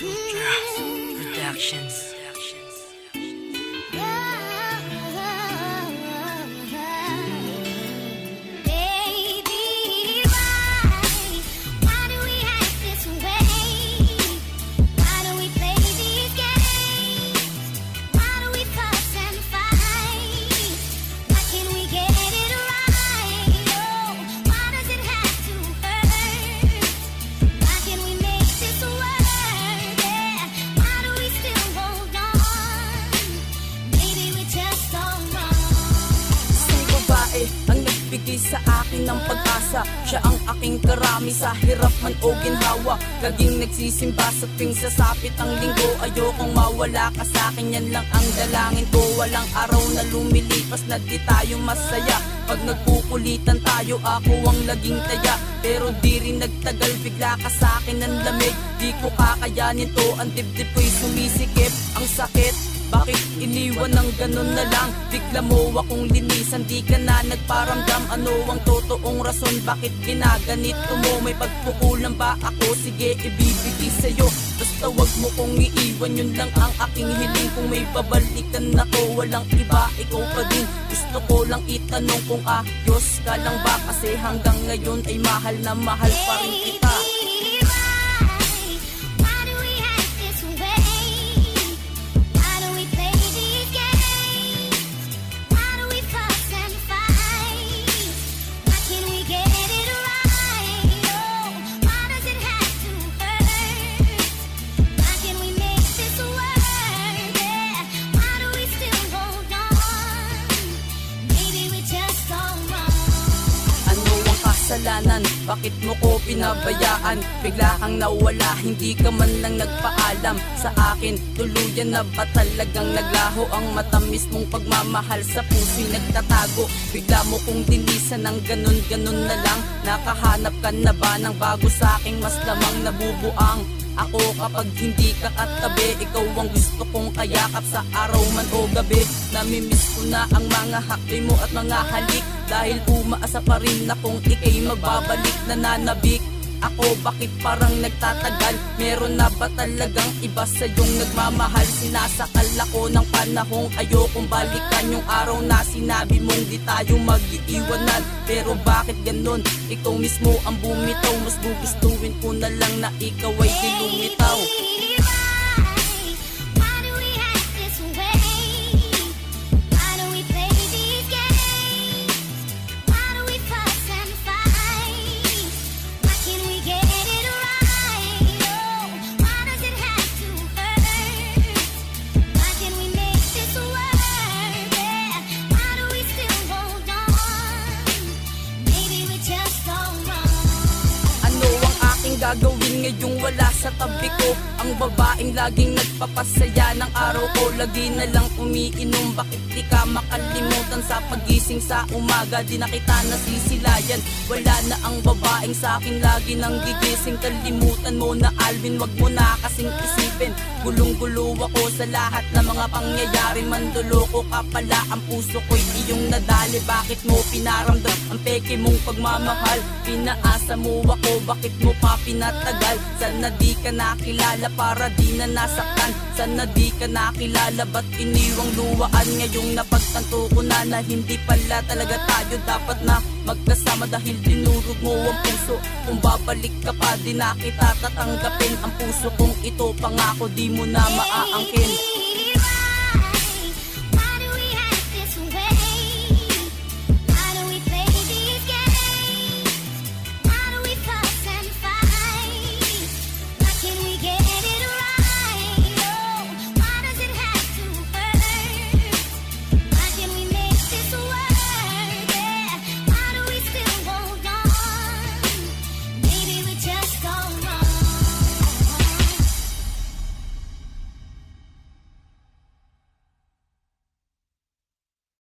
Productions. Sa akin ng pag-asa. Siya ang aking karami sa hirap man o ginhawa. Laging nagsisimba sa tuwing sasapit ang linggo. Ayokong mawala ka sa akin, yan lang ang dalangin ko. Walang araw na lumilipas na di tayo masaya. Pag nagpukulitan tayo, ako ang laging taya. Pero di rin nagtagal, bigla ka sa akin ng lamig. Di ko kakayanin to, ang dibdib ko'y sumisikip. Ang sakit, bakit iniwan ng ganun na lang? Bigla mo akong linisan, di ka na nagparamdam Ano ang totoong rason? Bakit ginaganito mo? May pagpukulan ba ako? Sige, ibibigay sa'yo Basta wag mo kong iiwan, yun lang ang aking hiling Kung may babalikan ako, walang iba, ikaw pa din Gusto ko lang itanong kung ayos ka lang ba Kasi hanggang ngayon ay mahal na mahal pa rin kita kasalanan? Bakit mo ko pinabayaan? Bigla kang nawala, hindi ka man lang nagpaalam Sa akin, tuluyan na ba talagang naglaho Ang matamis mong pagmamahal sa puso'y nagtatago Bigla mo kong dinisan ng ganun-ganun na lang Nakahanap ka na ba ng bago sa aking mas lamang nabubuang ako kapag hindi ka katabi Ikaw ang gusto kong kayakap sa araw man o gabi. Namimiss ko na ang mga hakli mo at mga halik. Dahil umaasa pa rin akong ikay magbabalik Nananabik ako bakit parang nagtatagal? Meron na ba talagang iba sa yung nagmamahal? Sinasakal ako ng panahong ayokong balikan Yung araw na sinabi mong di tayo mag-iiwanan. Pero bakit ganun? Ikaw mismo ang bumitaw Mas ko na lang na ikaw ay di lumitaw aking gagawin ngayong wala sa tabi ko. Ang babaeng laging nagpapasaya ng araw ko. Lagi na lang umiinom. Bakit di ka makalimutan sa pagising sa umaga? Di na kita nasisilayan Wala na ang babaeng sa akin. Lagi nang gigising. Kalimutan mo na Alvin. Wag mo na kasing isipin. Gulong-gulo ako sa lahat ng mga pangyayari. Manduloko ka pala. Ang puso ko'y iyong nadali. Bakit mo pinaramdam ang peke mong pagmamahal? Pinaasa mo ako. Bakit mo pa pinatagal Sana di ka nakilala para di na nasaktan? Sana di ka nakilala? Ba't iniwang luwaan Ngayong napagtanto ko na na Hindi pala talaga tayo dapat na Magkasama? Dahil dinurog mo ang puso. Kung babalik ka pa di na kita tatanggapin. Ang puso kong ito pangako di mo na maaangkin